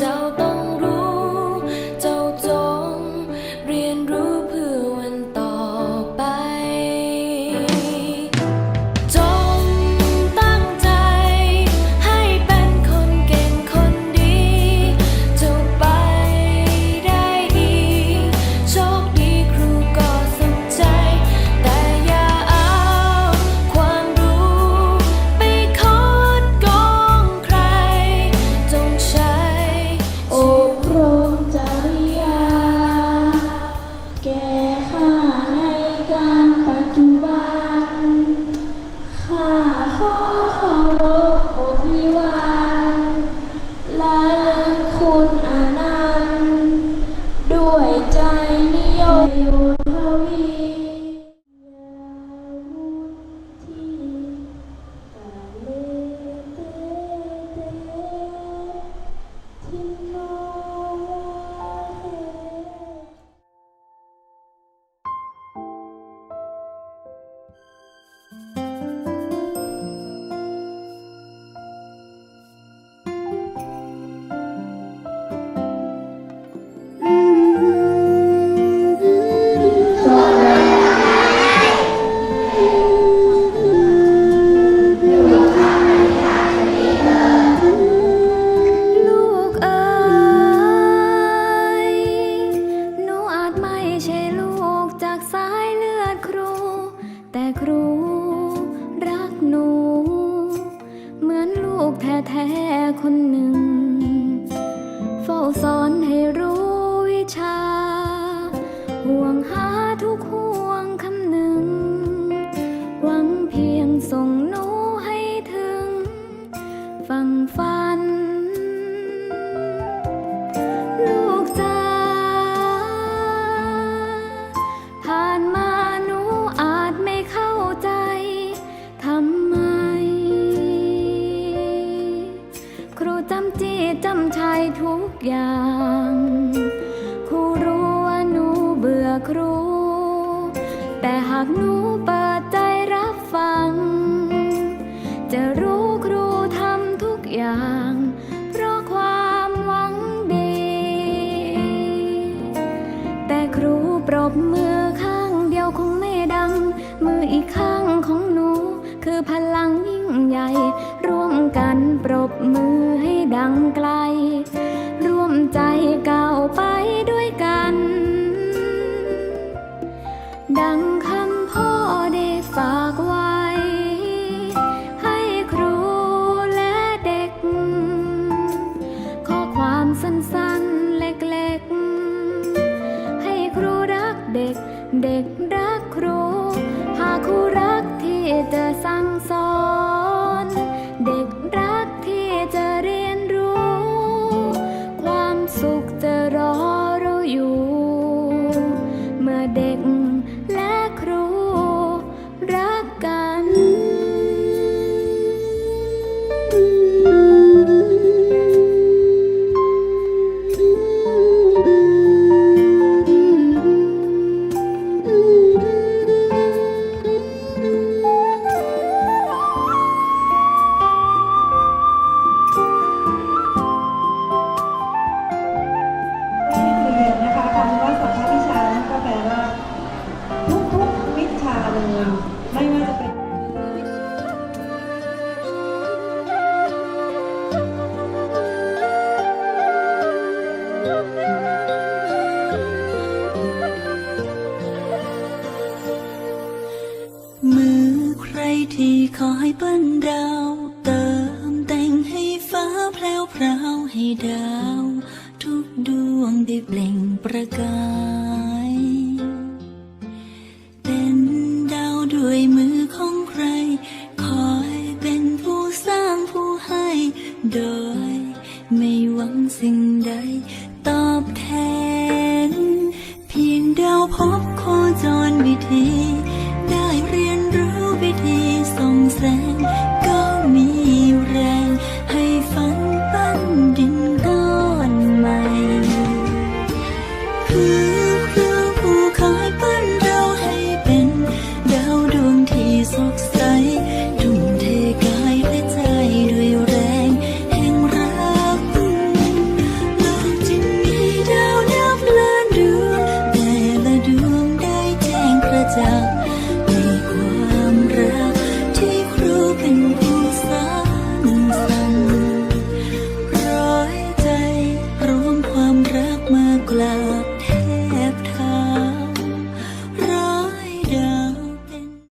找到 ใจนิยมโยทวียาวุธีกาเลเตเตทิม แต่ครู ใช้ทุกอย่าง ครูรู้ว่าหนูเบื่อครู แต่หากหนูเปิดใจรับฟัง จะรู้ครูทำทุกอย่าง เพราะความหวังดี แต่ครูปรบมือข้างเดียวคงไม่ดัง มืออีกข้างของหนู คือพลังยิ่งใหญ่ ร่วมกันปรบมือ ยังไกล ร่วมใจก้าวไปด้วยกัน ดังคำพ่อได้ฝากไว้ ให้ครูและเด็ก ข้อความสั้นๆเล็กๆ ให้ครูรักเด็ก เด็กรักครู หาครูรักที่จะสั่งสอน ให้ดาว ทุกดวงได้เปล่งประกาย เป็นดาวด้วยมือของใคร คอยเป็นผู้สร้างผู้ให้ โดยไม่หวังสิ่งใด ตอบแทน เพียงดาวพบโคจรวิธี